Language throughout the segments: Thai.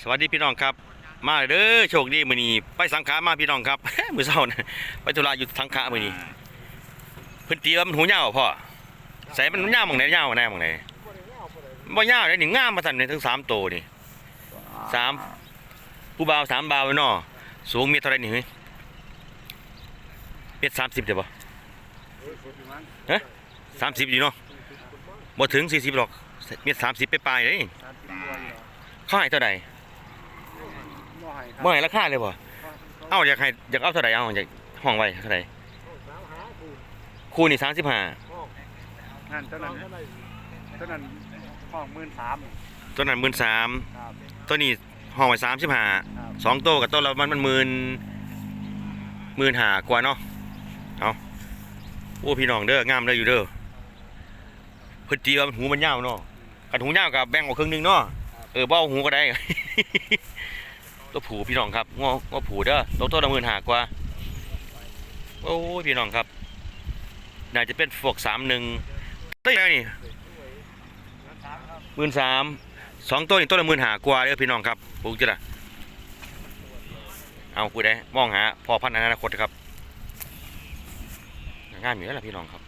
สวัสดีพี่น้องครับ มาเด้อโชคดีมือนี้ไปสังขามาพี่น้องครับ มือเช้านะไปธุระอยู่สังขามือนี้พิ่นตีว่มันหูยาวพ่อใส่มันยาวหม่องไหนยาวแน่หม่องไหนบ่ยาวเลยนี่งามมาสั่นเลยทั้งสามโตวนี่สามผู้บ่าวสามบ่าวเนาะสูงเมตรเท่าไรนี่เฮ้ยเมตรสามสิบเดี๋ยวบ่ฮะสามสิบอยู่เนาะบ่ถึงสี่สิบหรอกเมตรสามสิบไปปลายเลย นี่เขาให้เท่าไหร่บ่ให้ราคาเลยบ่เอ้าอยากให้อยากเอาเท่าใดเอาอยากห้องไว้เท่าใดคู่นี่35นั่นเท่านั้นเท่านั้นห้องหมื่นสามตัวนั้นครับ13,000ตัวนี้ห้องไว้ครับ35สองโตวกับตัวละมันมันหมื่นหมื่นหากว่าเนาะเอาโอ้พี่น้องเด้องามเด้ออยู่เด้อเพิ่นตีว่ามันหูมันยาวเนาะกันหูยาวกับแบ่งออกครึ่งหนึงเนาะ เออเบ่เอาหูก็ได้ ตัวผูพี่น้องครับงองอผูเด้อตัวตัวละหมื่นหากว่า โอ้ยพี่น้องครับ น่าจะเป็นพวกสามหนึ่งตัวใหญ่นี่หมื่นสามสองตัวนี่ตัวละหมื่นหากว่าเด้อพี่น้องครับปลูกจะละเอาคุยได้มองหาพอพันธุ์อนาคตครับงานอยู่แล้วล่ะพี่น้องครับ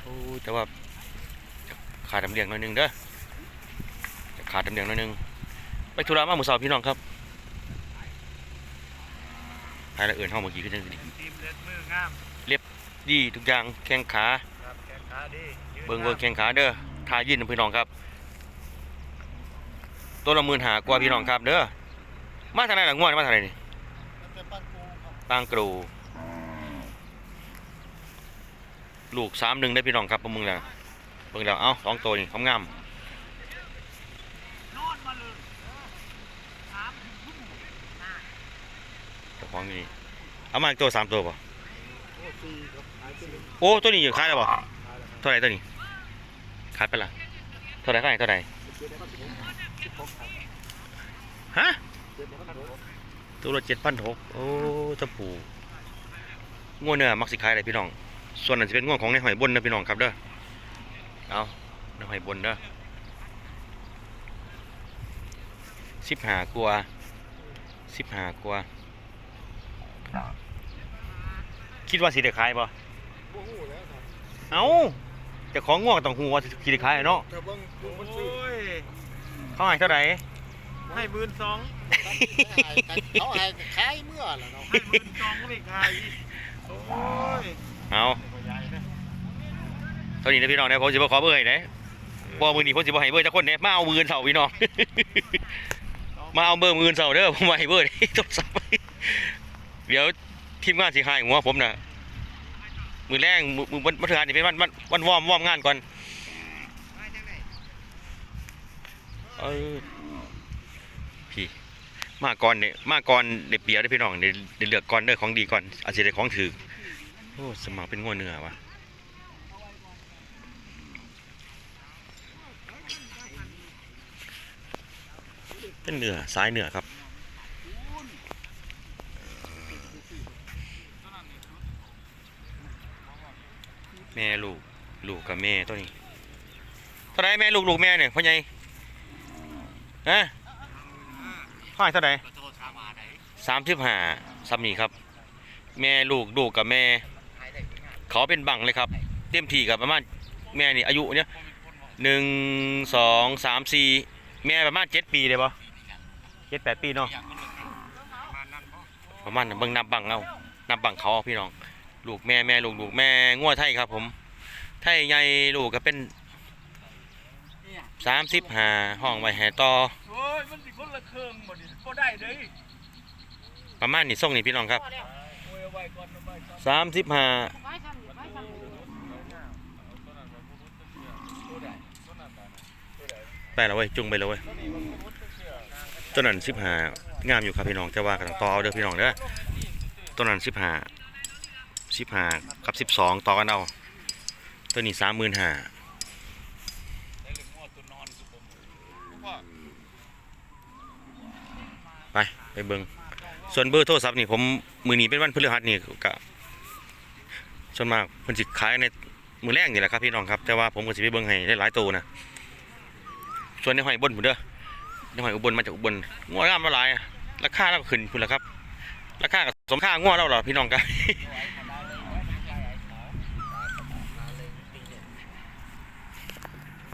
โอ้แต่ว่า ขาดดำเลียงหน่อยหนึงเด้อขาดดำเลียงหน่อยหนึงไปธุระมาหมู่สาวพี่น้องครับรายละเอียดห้องเมื่อกี้คือจังซี่ทีมเล็บดีทุกอย่างแข้งขาครับแขนขาดียืนเบิ่งเบิ่งแข้งขาเด้อทายินพี่น้องครับตัวละหมื่นหากว่าพี่น้องครับเด้อมาทางไหนหล่ะง่วงมาทางไหนนี่ปางกรูลูกสามหนึ่งได้พี่น้องครับประมึงแล้ว บิ่งแล้วเอ้าสองตัวนี่งามนอนมาเจ้าของนี่เอามาตัวสามตัวป่ะโอ้ตัวนี้อยู่ขายแล้วป่ะเท่าไหร่ตัวนี้ขายไปละเท่าไหร่ขายเท่าไหร่เจ็ดพันหรับฮะตัวละเจ็ดพันหกโอ้เจะปูง่วงเนื้อมักสิขายอะไรพี่น้อง ส่วนนั้นจะเป็นง่วงของในหอยบนนะพี่น้องครับเด้อ เอาในหอยบนเด้อสิบหากลัวสิบหากลัวคิดว่าสิได้ขายป่ะโอ้โหแล้วครับเอ้าเจะของง่วงต้องหูว่าสิได้ขายอะเนาะเธอเบิ่งดูมันซื้อเขาให้เท่าไหร่ให้หมื่นสองเขาให้ขายเมื่อแล้วเนาะให้หมื่นสองก็ไม่ขาย โอ้ย เอา ตัวใหญ่นะตอนนี้นะพี่น้องเนี่ยผมจะมาขอเบอร์ให้นะบอมือนี้ผมจะมาให้เบอร์จากคนเนี่ยมาเอามือเสาพี่น้อง มาเอาเบอร์มือเสาเด้อผมมาให้เบอร์นี่โทรศัพท์เดี๋ยวทีมงานสิให้หัวผมนะมือแรงมือมือวันวันเถื่อนนี่เป็นวันวันวันวอมวอมงานก่อนเออพี่มาก่อนเนี่ยมาก่อนเด็ดเปียได้พี่น้องเดี๋ยวเดี๋ยวเลือกก่อนเด้อของดีก่อนอาจจะได้ของถือโอ้สมัครเป็นงัวเนื้อวะ เป็นเนื้อซ้ายเนื้อครับแม่ลูกลูกกับแม่ตัวนี้เท่าไรแม่ลูกลูกแม่เนี่ยพ่อใหญ่ฮะพ่อให้เท่าไรสามสิบห้าสามีครับ แม่ลูกลูกกับแม่ เขาเป็นบังเลยครับ เต็มที่กับประมาณแม่นี่อายุเนี่ยหนึ่งสองสามสี่แม่ประมาณเจ็ดปีเลยปะ เจ็ดแปดปีเนาะประมาณเบิ่งนับบังเอานับบังเขาพี่น้อง ลูกแม่แม่ลูกลูกแม่งัวไทยครับ ผม ไทยใหญ่ลูกก็เป็นสามสิบห้าห้องไว้แห่ต่อโอ้ยมันสิคนละเครื่องหมดก็ได้เลยประมาณนี้ส่งนี่พี่น้องครับสามสิบห้าไปแล้วเว้ยจุงไปแล้วเว้ย ต้นนั้นสิบห้างามอยู่ครับพี่น้องจะว่ากันต่อเอาเด้อพี่น้องเด้อต้นนั้นสิบห้าสิบห้ากับสิบสองต่อกันเอาตัวนี้สามหมื่นห้าไปไปเบิงส่วนเบอร์โทรศัพท์นี่ผมมือนี้เป็นวันพฤหัสนี่ก็ส่วนมากเพิ่นสิขายในมือแรกนี่แหละครับพี่น้องครับ แต่ว่าผมก็สิไปเบิ่งให้ได้หลายตัวนะ ส่วนในหอยบนผมเด้อ จังหวัดอุบลมาจากอุบลงัวงามละลายราคาเราขึ้นคุณละครับ ราคากับสมค่างัวเราเหรอพี่น้องกัน